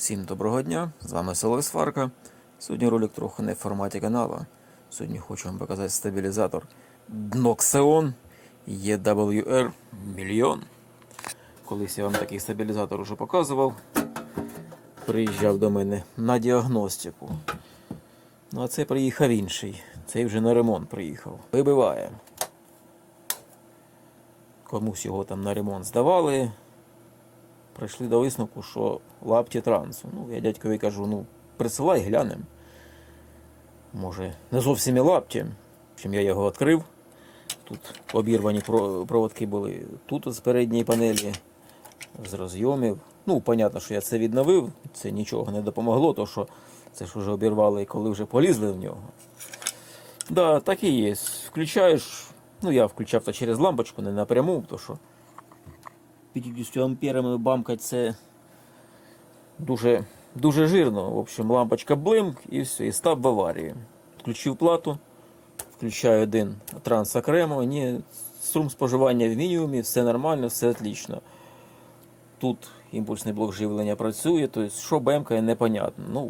Всім доброго дня, з вами Село Сварка. Сьогодні ролик трохи не в форматі каналу. Сьогодні хочу вам показати стабілізатор Dnoxeon EWR мільйон. Колись я вам такий стабілізатор уже показував. Приїжджав до мене на діагностику. Ну а це приїхав інший. Цей вже на ремонт приїхав. Вибиває. Комусь його там на ремонт здавали прийшли до висновку, що лапті трансу. Ну, я дядькові кажу, ну, присилай, глянемо. Може, не зовсім і лапті. Чим я його відкрив. Тут обірвані проводки були тут з передньої панелі, з розйомів. Ну, понятно, що я це відновив, це нічого не допомогло, то що це ж вже обірвали, коли вже полізли в нього. Да, так і є. Включаєш, ну я включав то через лампочку, не напряму, то що 50 амперами бамкать це дуже, дуже жирно. В общем, лампочка блимк і все, і став в аварії. Включив плату, включаю один транс окремо, ні, струм споживання в мінімумі, все нормально, все отлично. Тут імпульсний блок живлення працює, тобто що бемкає, непонятно. Ну,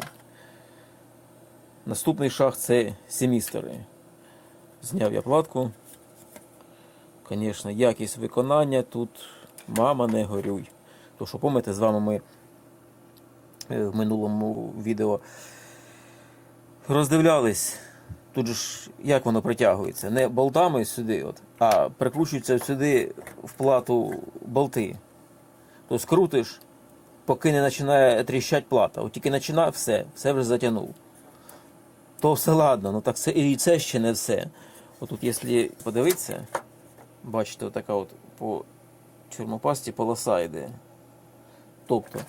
наступний шаг це семістери. Зняв я платку. Звісно, якість виконання тут мама не горюй. То що пам'ятаєте, з вами ми е, в минулому відео роздивлялись. Тут ж як воно притягується? Не болтами сюди, от, а прикручується сюди в плату болти. Тобто крутиш, поки не починає тріщати плата. От тільки починає, все, все вже затягнув. То все ладно, ну так це і це ще не все. Отут, якщо подивитися, бачите, отака от по чорнопасті полоса йде. Тобто,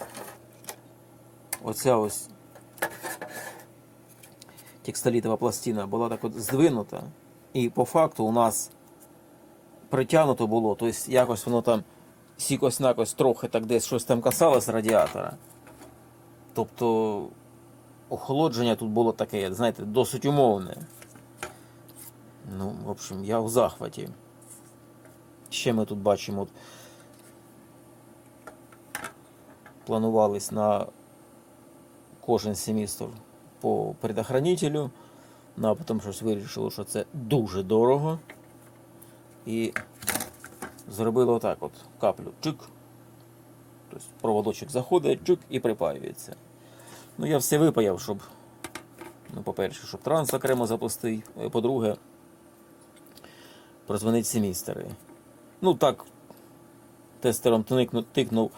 оця ось текстолітова пластина була так от здвинута, і по факту у нас притягнуто було, тобто якось воно там сікось накось трохи так десь щось там касалось радіатора. Тобто охолодження тут було таке, знаєте, досить умовне. Ну, в общем, я в захваті. Ще ми тут бачимо, от, планувались на кожен семестр по предохранителю. Ну, а потім щось вирішили, що це дуже дорого. І зробили отак от каплю чик. Тобто проводочок заходить, чик і припаюється. Ну, я все випаяв, щоб, ну, по-перше, щоб транс окремо запустити. Е, По-друге, прозвонить семістери. Ну так, тестером тикнув,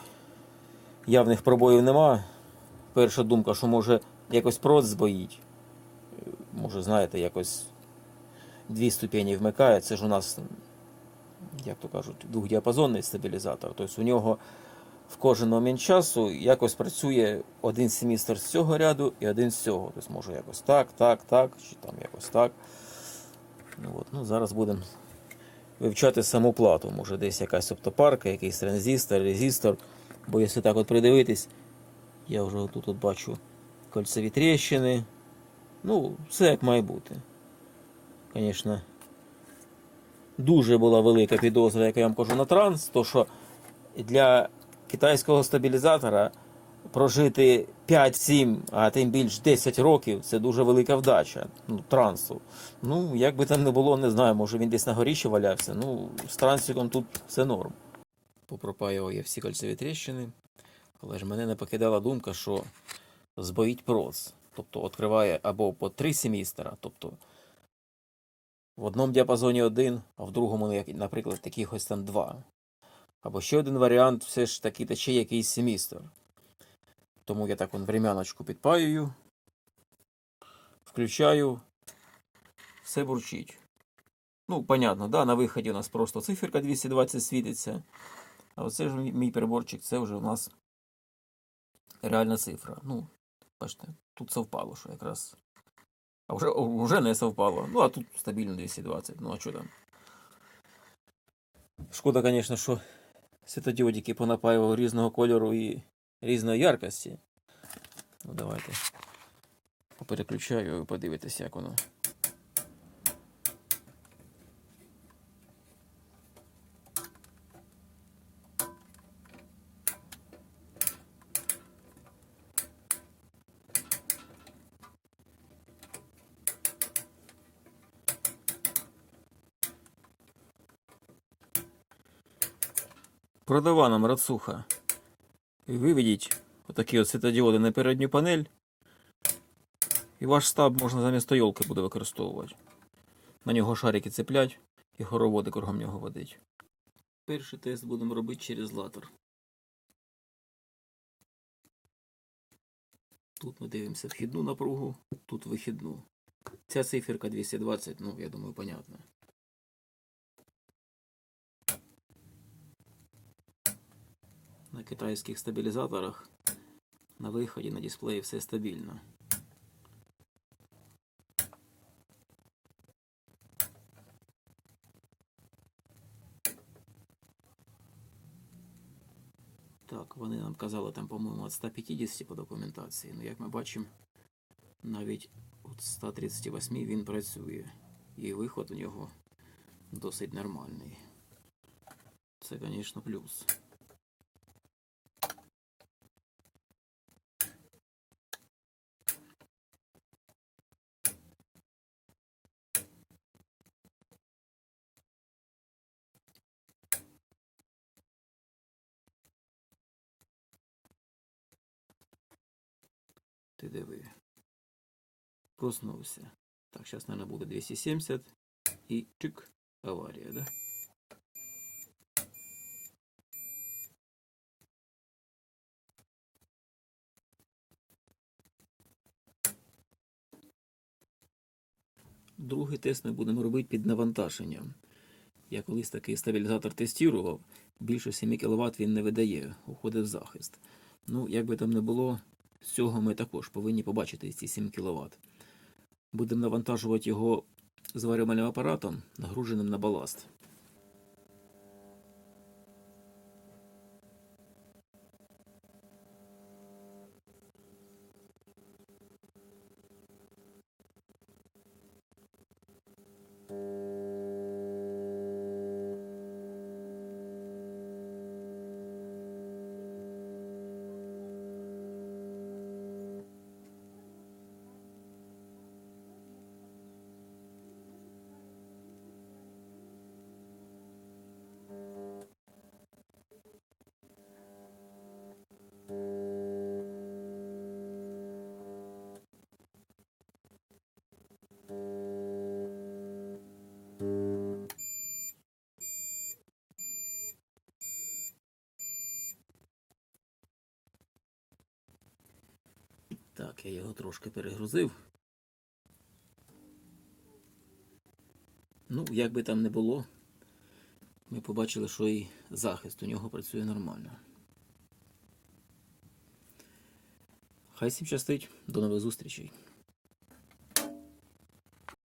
явних пробоїв нема. Перша думка, що може якось прот збоїть. Може, знаєте, якось дві ступені вмикає. Це ж у нас, як то кажуть, двохдіапазонний стабілізатор. Тобто у нього в кожен момент часу якось працює один семістр з цього ряду і один з цього. Тобто може якось так, так, так, чи там якось так. Ну, от. ну, зараз будемо вивчати саму плату. Може десь якась оптопарка, якийсь транзистор, резистор. Бо якщо так от придивитись, я вже тут от бачу кольцеві тріщини. Ну, все як має бути. Звісно, дуже була велика підозра, як я вам кажу, на транс, то що для китайського стабілізатора прожити 5-7, а тим більш 10 років це дуже велика вдача ну, трансу. Ну, як би там не було, не знаю, може він десь на горіші валявся. Ну, з трансиком тут все норм. Попропаював я всі кольцеві тріщини, але ж мене не покидала думка, що збоїть проц. Тобто відкриває або по три семістра, тобто в одному діапазоні один, а в другому, наприклад, таких там два. Або ще один варіант, все ж таки тече якийсь семістр. Тому я так вон времяночку підпаюю, включаю, все бурчить. Ну, понятно, да, на виході у нас просто циферка 220 світиться. А оце ж мій приборчик, це вже у нас реальна цифра. Ну, бачите, тут совпало, що якраз. А вже, вже не совпало. Ну, а тут стабільно 220. Ну, а що там? Шкода, звісно, що світодіодики понапаював різного кольору і різної яркості. Ну, давайте попереключаю і подивитися, як воно. Продава нам Рацуха. І виведіть отакі от світодіоди на передню панель. І ваш стаб можна замість йолки буде використовувати. На нього шарики цеплять і хороводи кругом нього водить. Перший тест будемо робити через латер. Тут ми дивимося вхідну напругу, тут вихідну. Ця циферка 220, ну, я думаю, понятно. На китайських стабілізаторах на виході на дисплеї все стабільно. Так, вони нам казали там, по-моєму, від 150 по документації. Ну, як ми бачимо, навіть від 138 він працює. І виход у нього досить нормальний. Це, звісно, плюс. Ти диви. Проснувся. Так, зараз, мабуть, буде 270 і чик, аварія, да? Другий тест ми будемо робити під навантаженням. Я колись такий стабілізатор тестував, більше 7 кВт він не видає, уходить в захист. Ну, як би там не було, з цього ми також повинні побачити ці 7 кВт. Будемо навантажувати його зварювальним апаратом, нагруженим на баласт. Так, я його трошки перегрузив. Ну, як би там не було, ми побачили, що і захист у нього працює нормально. Хай всім щастить. До нових зустрічей.